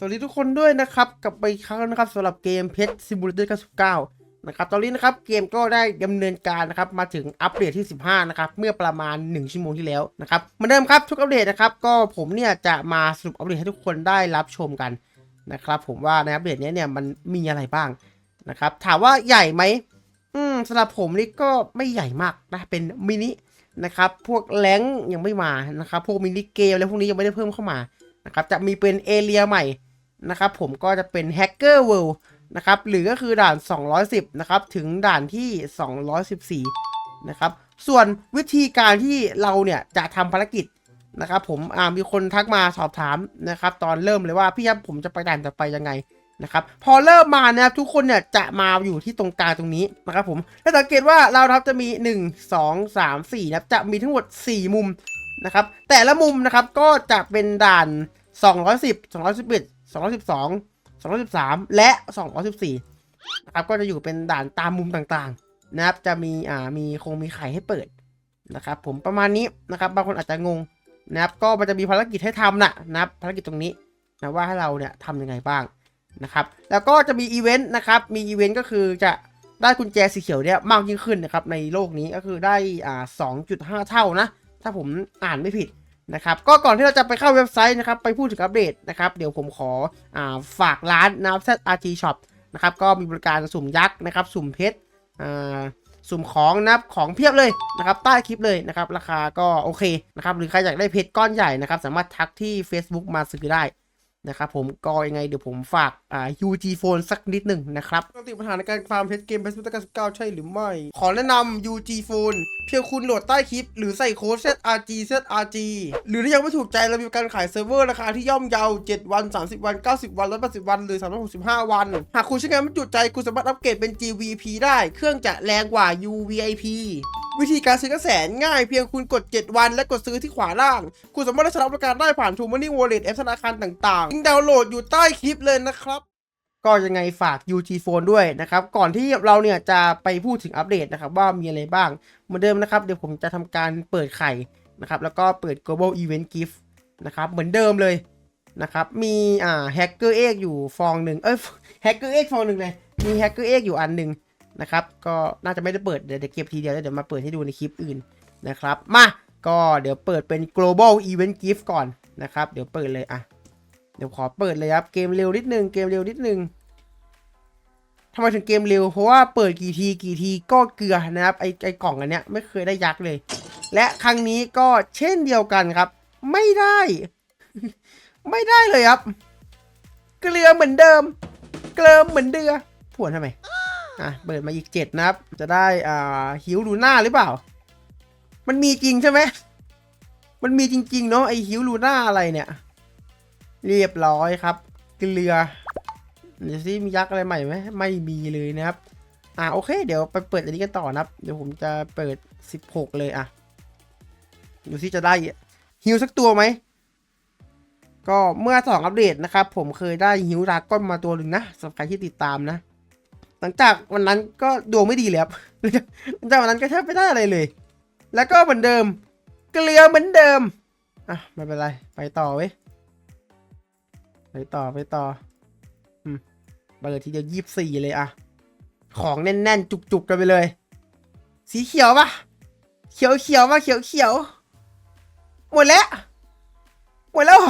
สวัสดีทุกคนด้วยนะครับกลับไปครั้งนะครับสำหรับเกมเพชรซิมูเลเตอร์99 นะครับ ตอนนี้นะครับเกมก็ได้ดำเนินการนะครับมาถึงอัปเดตที่ 15 นะครับ เมื่อประมาณ 1 ชั่วโมงที่แล้วนะครับเหมือนเดิมครับทุกอัปเดตนะครับ ก็ผมเนี่ยจะมาสรุปอัปเดตให้ทุกคนได้รับชมกันนะครับผมว่าในอัปเดตนี้เนี่ยมันมีอะไรบ้างนะครับถามว่าใหญ่ไหมอืมสำหรับผมนี่ก็ไม่ใหญ่มากนะเป็นมินินะครับพวกแรงยังไม่มานะครับพวกมินิเกมแล้วพวกนี้ยังไม่ได้เพิ่มเข้ามานะครับจะมีเป็นเอเรียใหม่ นะครับผมก็จะเป็น Hacker World นะครับหรือก็คือด่าน 210 นะครับ ถึงด่านที่ 214 นะครับ ส่วนวิธีการที่เราเนี่ยจะทำภารกิจนะครับผมมีคนทักมาสอบถามนะครับ ตอนเริ่มเลยว่าพี่ครับผมจะไปด่านต่อไปยังไงนะครับพอเริ่มมานะครับทุกคนเนี่ยจะมาอยู่ที่ตรงกลางตรงนี้นะครับผมถ้าสังเกตว่าเราครับจะมี 1 2 3 4นะครับจะมีทั้งหมด 4 มุมนะครับแต่ละมุมนะครับก็จะเป็นด่าน 210 211 212 213 และ 214นะครับก็จะอยู่เป็นด่านตามมุมต่างๆ นะครับ จะมีอ่ามีคงมีไข่ให้เปิดนะครับผมประมาณนี้นะครับบางคนอาจจะงงนะครับก็มันจะมีภารกิจให้ทำนะนะครับภารกิจตรงนี้นะว่าให้เราเนี่ยทำยังไงบ้างนะครับแล้วก็จะมีอีเวนต์นะครับมีอีเวนต์ก็คือจะได้กุญแจสีเขียวเนี่ยมากยิ่งขึ้นนะครับในโลกนี้ก็คือได้อ่า2.5 เท่านะ ถ้าผมอ่านไม่ผิด นะครับก็ก่อนที่เราจะไปเข้าเว็บไซต์นะครับไปพูดถึงอัปเดตนะครับเดี๋ยวผมขออาฝากร้านนะครับ ZRG Shop นะครับก็มีบริการสุ่มยักษ์นะครับสุ่มเพชรอ่าสุ่มของนะครับของเพียบเลยนะครับใต้คลิปเลยนะครับราคาก็โอเคนะครับหรือใครอยากได้เพชรก้อนใหญ่นะครับสามารถทักที่ Facebook มาซื้อได้นะครับผมก็ยังไงเดี๋ยวผมฝากอ่า UG Phone สักนิดหนึ่งนะครับปกติปัญหาในการฟาร์มเพชรเกมเพชรพุทธ99ใช่หรือไม่ ขอแนะนำ UG Phone เพียงคุณโหลดใต้คลิป หรือใส่โค้ด ZRG ZRG หรือถ้ายังไม่ถูกใจเรามีการขายเซิร์ฟเวอร์ราคาที่ย่อมเยา 7 วัน 30 วัน 90 วัน 180 วันหรือ 365 วัน หากคุณใช้งานไม่จุใจคุณสามารถอัปเกรดเป็น GVP ได้ เครื่องจะแรงกว่า UVIP วิธีการซื้อกระแสนง่ายเพียงคุณกด 7 วันและกดซื้อที่ขวาล่าง คุณสามารถได้ใช้บริการได้ผ่าน True Money Wallet แอปธนาคารต่างๆลิงก์ดาวน์โหลดอยู่ใต้คลิปเลยนะครับ ก็ยังไงฝาก UG Phone ด้วยนะครับ ก่อนที่เราเนี่ยจะไปพูดถึงอัปเดตนะครับ ว่ามีอะไรบ้าง เหมือนเดิมนะครับ เดี๋ยวผมจะทำการเปิดไข่นะครับ แล้วก็เปิด global event gift นะครับ เหมือนเดิมเลยนะครับ มีอ่า hacker egg อยู่ฟองหนึ่งเอ้ย hacker egg ฟองหนึ่งเลย มี hacker egg อยู่อันหนึ่งนะครับ ก็น่าจะไม่ได้เปิดเดี๋ยวเดี๋ยวเก็บทีเดียวแล้วเดี๋ยวมาเปิดให้ดูในคลิปอื่นนะครับ มา ก็เดี๋ยวเปิดเป็น global event gift ก่อนนะครับ เดี๋ยวเปิดเลยอะ เดี๋ยวขอเปิดเลยครับ เกมเร็วนิดนึง เกมเร็วนิดนึง ทำไมถึงเกมเร็ว เพราะว่าเปิดกี่ทีกี่ทีก็เกลือนะครับไอไอกล่องอันเนี้ยไม่เคยได้ยักษ์เลย และครั้งนี้ก็เช่นเดียวกันครับ ไม่ได้ ไม่ได้เลยครับ เกลือเหมือนเดิม เกลือเหมือนเดือผวนทำไมอะเปิดมาอีกเจ็ดนะครับ จะได้อ่าหิวลูน่าหรือเปล่า มันมีจริงใช่ไหมมันมีจริง ๆ เนาะไอหิวลูน่าอะไรเนี่ย เรียบร้อยครับ เกลือ เดี๋ยวซิมียักษ์อะไรใหม่ไหมไม่มีเลยนะครับ อ่าโอเค เดี๋ยวไปเปิดอันนี้กันต่อนะครับ เดี๋ยวผมจะเปิด 16 เลยอะดูซิจะได้ฮิวสักตัวไหม ก็เมื่อสองอัปเดตนะครับ ผมเคยได้ฮิวดราก้อนมาตัวหนึ่งนะสำหรับใครที่ติดตามนะ หลังจากวันนั้นก็ดวงไม่ดีเลยครับหลังจากวันนั้นก็แทบไม่ได้อะไรเลย แล้วก็เหมือนเดิม เกลือเหมือนเดิม อะไม่เป็นไร ไปต่อเว้ย ไปต่อไปต่อ เปิดทีเดียวยี่สิบสี่เลยอะของแน่น ๆ จุกๆกันไปเลย สีเขียวปะเขียวเขียวมาเขียวเขียวหมดแล้วหมดแล้ว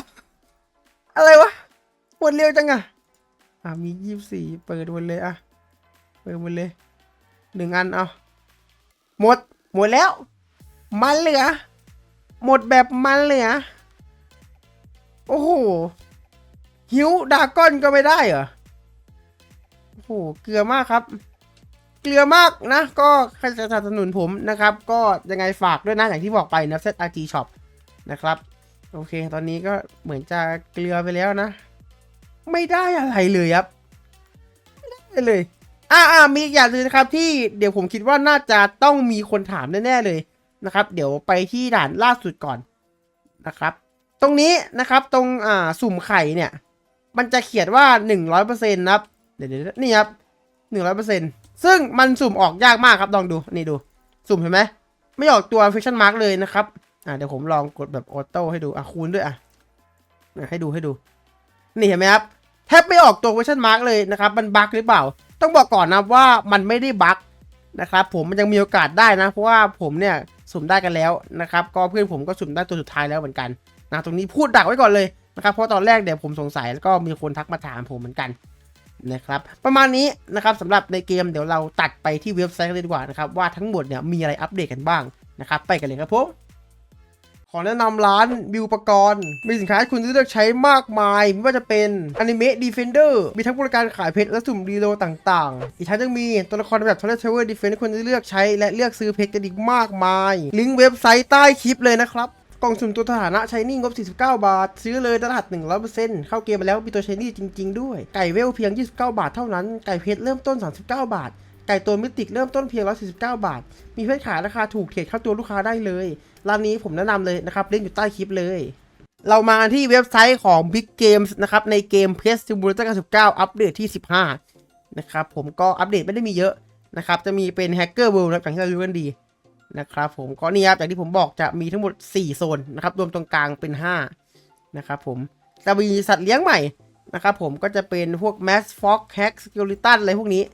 อะไรวะหมดเร็วจังอะอะมียี่สิบสี่เปิดหมดเลยอะเปิดหมดเลยหนึ่งอันเอาหมดหมดแล้ว มันเหลือ หมดแบบมันเหลือโอ้โหหิวดาก้อนก็ไม่ได้เหรอ หเกลือมากครับ เกลือมากนะ ก็ใครจะสนับสนุนผมนะครับ ก็ยังไงฝากด้วยนะอย่างที่บอกไปนะ ZRG Shop นะครับ โอเค ตอนนี้ก็เหมือนจะเกลือไปแล้วนะ ไม่ได้อะไรเลยครับไม่ได้เลยอ่าอ่ามีอีกอย่างหนึงนะครับ ที่เดี๋ยวผมคิดว่าน่าจะต้องมีคนถามแน่ๆเลยนะครับ เดี๋ยวไปที่ด่านล่าสุดก่อนนะครับ ตรงนี้นะครับตรงอ่าสุ่มไข่เนี่ย มันจะเขียนว่า 100%นะครับ เดี๋ยวๆนี่ครับหนึ่งร้อยเปอร์เซ็นต์ซึ่งมันสุ่มออกยากมากครับ ลองดู นี่ดู สุ่มเห็นไหม ไม่ออกตัว fiction mark เลยนะครับ อ่าเดี๋ยวผมลองกดแบบออโต้ให้ดู อะคูณด้วยอะให้ดูให้ดู นี่เห็นไหมครับ แทบไม่ออกตัว question mark เลยนะครับ มันบั๊กหรือเปล่า ต้องบอกก่อนนะว่ามันไม่ได้บั๊กนะครับ ผมมันยังมีโอกาสได้นะ เพราะว่าผมเนี่ยสุ่มได้กันแล้วนะครับ ก็เพื่อนผมก็สุ่มได้ตัวสุดท้ายแล้วเหมือนกันนะ ตรงนี้พูดดักไว้ก่อนเลยนะครับ เพราะตอนแรกเดี๋ยวผมสงสัยแล้วก็มีคนทักมาถามผมเหมือนกัน นะครับประมาณนี้นะครับสำหรับในเกมเดี๋ยวเราตัดไปที่เว็บไซต์กันเลยดีกว่านะครับว่าทั้งหมดเนี่ยมีอะไรอัปเดตกันบ้างนะครับไปกันเลยครับผมขอแนะนำร้านบิวปกรณ์ มีสินค้าให้คุณเลือกใช้มากมาย ไม่ว่าจะเป็น Anime Defender มีทั้งบริการขายเพชรและสุ่มรีโลต่างๆ อีกทั้งยังมีตัวละครแบบ Toilet Tower Defense ให้คุณเลือกใช้และเลือกซื้อเพชรกันอีกมากมาย ลิงก์เว็บไซต์ใต้คลิปเลยนะครับ กล่องสุ่มตัวสถานะใช้นี่งบ 49 บาท ซื้อเลยรหัส 100%เข้าเกมมาแล้วมีตัวใช้นี่จริง ๆ ด้วย ไก่เวลเพียง 29 บาทเท่านั้น ไก่เพชรเริ่มต้น 39 บาท ไก่ตัวมิติกเริ่มต้นเพียง 149 บาท มีเพชรขายราคาถูกเทรดเข้าตัวลูกค้าได้เลย ร้านนี้ผมแนะนำเลยนะครับเลิงก์อยู่ใต้คลิปเลย เรามาที่เว็บไซต์ของ Big Games นะครับในเกม PES Simulator 99 อัปเดตที่ 15 นะครับผมก็อัปเดตไม่ได้มีเยอะนะครับจะมีเป็น Hacker World นะครับอย่างที่เรารู้กันดี นะครับผมก็นี่ครับอย่างที่ผมบอกจะมีทั้งหมด 4 โซนนะครับรวมตรงกลางเป็น 5 นะครับผมจะมีสัตว์เลี้ยงใหม่นะครับผมก็จะเป็นพวก Mass Fox Hack Skeleton อะไรพวกนี้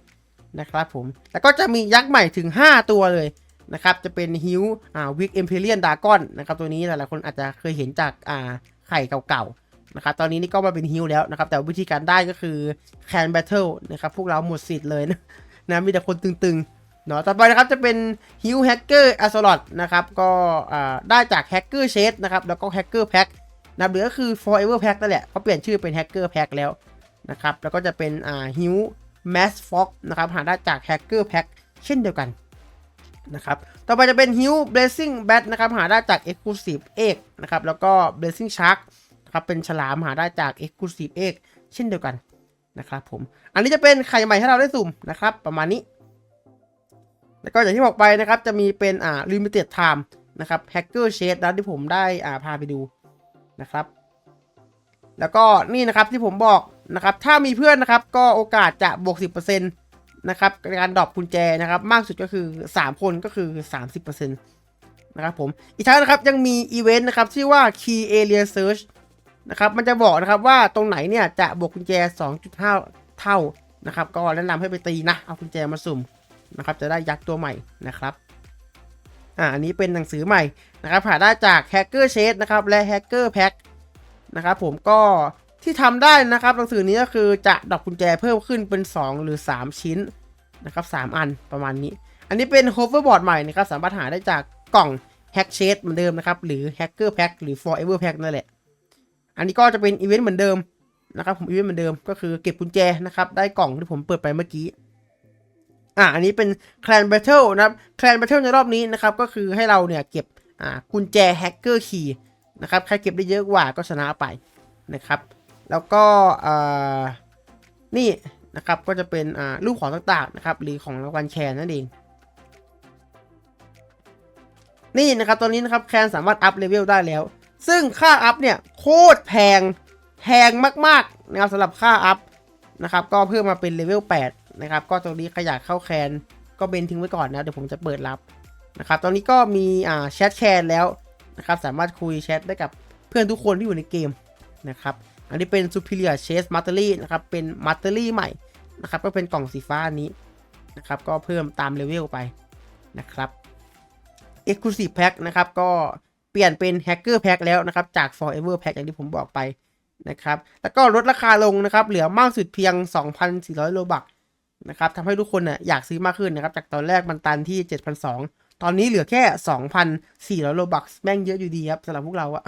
นะครับผมแล้วก็จะมียักษ์ใหม่ถึง 5 ตัวเลยนะครับจะเป็นฮิวอ่าวิกเอ็มเพเรียนดากอนนะครับตัวนี้หลายๆคนอาจจะเคยเห็นจากอ่าไข่เก่าๆนะครับตอนนี้นี่ก็มาเป็นฮิวแล้วนะครับแต่วิธีการได้ก็คือแคนแบทเทิลนะครับพวกเราหมดสิทธิ์เลยนะนะมีแต่คนตึงๆ เนาะต่อไปนะครับจะเป็นฮิวแฮกเกอร์อัสลอตนะครับก็อ่าได้จากแฮกเกอร์เชดนะครับแล้วก็แฮกเกอร์แพ็คนะหรือก็คือ forever pack นั่นแหละเขาเปลี่ยนชื่อเป็นแฮกเกอร์แพ็คแล้วนะครับแล้วก็จะเป็นอ่าฮิวแมสฟ็อกนะครับหาได้จากแฮกเกอร์แพ็คเช่นเดียวกันนะครับต่อไปจะเป็น h i l Blazing Bat นะครับหาได้จาก Exclusive Egg นะครับแล้วก็ Blazing Shark นะครับเป็นฉลามหาได้จาก Exclusive Egg เช่นเดียวกันนะครับผมอันนี้จะเป็นไข่ใหม่ให้เราได้สุ่มนะครับประมาณนี้ แล้วก็อย่างที่บอกไปนะครับ จะมีเป็นอ่า Limited Time นะครับ Hacker Shade นะที่ผมได้อ่าพาไปดูนะครับ แล้วก็นี่นะครับที่ผมบอกนะครับ ถ้ามีเพื่อนนะครับ ก็โอกาสจะบวก 10%นะครับการดรอปกุญแจนะครับ มากสุดก็คือ 3 คนก็คือ 30%นะครับผม อีกทั้งนะครับยังมีอีเวนต์นะครับชื่อว่า Key Area Search นะครับ มันจะบอกนะครับว่าตรงไหนเนี่ยจะบวกกุญแจ 2.5 เท่านะครับ ก็แนะนำให้ไปตีนะ เอากุญแจมาสุ่ม นะครับจะได้ยักษ์ตัวใหม่นะครับอ่าอันนี้เป็นหนังสือใหม่นะครับหาได้จาก Hacker Shade นะครับและ Hacker Pack นะครับผมก็ที่ทำได้นะครับหนังสือนี้ก็คือจะดอกกุญแจเพิ่มขึ้นเป็น 2 หรือ 3 ชิ้นนะครับ3อันประมาณนี้ อันนี้เป็น hoverboard ใหม่นะครับสามารถหาได้จากกล่อง hack shade เหมือนเดิมนะครับหรือ hacker pack หรือ forever pack นั่นแหละ อันนี้ก็จะเป็นอีเวนต์เหมือนเดิมนะครับผมอีเวนต์เหมือนเดิมก็คือเก็บกุญแจนะครับได้กล่องที่ผมเปิดไปเมื่อกี้ อ่าอันนี้เป็น clan battle นะครับ clan battle ในรอบนี้นะครับก็คือให้เราเนี่ยเก็บอ่ากุญแจ hacker key นะครับใครเก็บได้เยอะกว่าก็ชนะไปนะครับ แล้วก็อ่านี่นะครับก็จะเป็นอ่ารูปของต่างๆนะครับหรือของรางวัลแคนนั่นเองนี่นะครับตอนนี้นะครับแคนสามารถอัพเลเวลได้แล้ว ซึ่งค่าอัพเนี่ยโคตรแพงแพงมากๆนะครับสำหรับค่าอัพนะครับก็เพิ่มมาเป็นเลเวล8 นะครับ ก็ตรงนี้ใครอยากเข้าแคนก็เบนทิ้งไว้ก่อนนะ เดี๋ยวผมจะเปิดรับนะครับ ตอนนี้ก็มีอ่าแชทแคนแล้วนะครับ สามารถคุยแชทได้กับเพื่อนทุกคนที่อยู่ในเกมนะครับ อันนี้เป็น Superior Chase m a t e r y นะครับ เป็น m a t e r y ใหม่นะครับ ก็เป็นกล่องสีฟ้าอันนี้นะครับ ก็เพิ่มตามเลเวลไปนะครับ Exclusive Pack นะครับ ก็เปลี่ยนเป็น Hacker Pack แล้วนะครับ จาก Forever Pack อย่างที่ผมบอกไปนะครับ แล้วก็ลดราคาลงนะครับ เหลือมากสุดเพียง 2,400 โลบัก นะครับทำให้ทุกคนนี่ยอยากซื้อมากขึ้นนะครับ จากตอนแรกมันตันที่ 7,200 ตอนนี้เหลือแค่ 2,400โลบักแม่งเยอะอยู่ดีครับสำหรับพวกเราอะ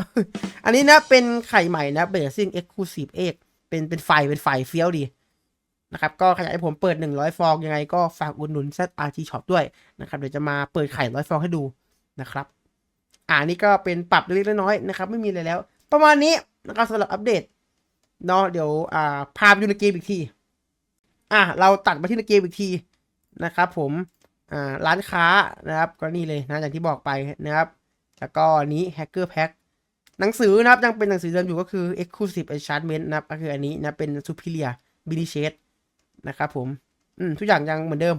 อันนี้นะเป็นไข่ใหม่นะเบสซิ่งเอ็กซ์คลูซีฟเอ็กเป็นเป็นไฟเป็นไฟเฟี้ยวดีนะครับก็ขยายผมเปิด 100 ฟองยังไงก็ฝากอุดหนุน ZRT Shop ด้วยนะครับเดี๋ยวจะมาเปิดไข่ร้อยฟองให้ดูนะครับอ่านี่ก็เป็นปรับเล็กๆน้อยๆนะครับไม่มีอะไรแล้ว ประมาณนี้นะครับสำหรับอัปเดตเนาะเดี๋ยวอ่าพาไปดูในเกมอีกที อะเราตัดมาที่ในเกมอีกทีนะครับผมอ่าร้านค้านะครับก็นี่เลยนะอย่างที่บอกไปนะครับแล้วก็อันนี้ Hacker Pack หนังสือนะครับยังเป็นหนังสือเดิมอยู่ก็คือ Exclusive Enchantment นะครับก็คืออันนี้นะเป็น Superior b i n i s h a d e นะครับผมอืมทุกอย่างยังเหมือนเดิม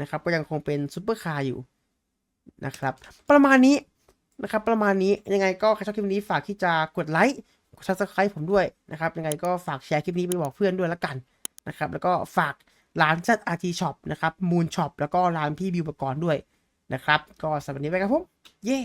นะครับ ก็ยังคงเป็นซูเปอร์คาร์อยู่นะครับ ประมาณนี้นะครับ ประมาณนี้ยังไงก็ใครชอบคลิปนี้ฝากที่จะกดไลค์กดซับสไครต์ผมด้วยนะครับ ยังไงก็ฝากแชร์คลิปนี้ไปบอกเพื่อนด้วยละกัน นะครับ แล้วก็ฝากร้าน ZRT Shop นะครับ Moon Shop แล้วก็ร้านพี่บิวปกรณ์ด้วยนะครับ ก็สำหรับวันนี้ไปครับผม เย้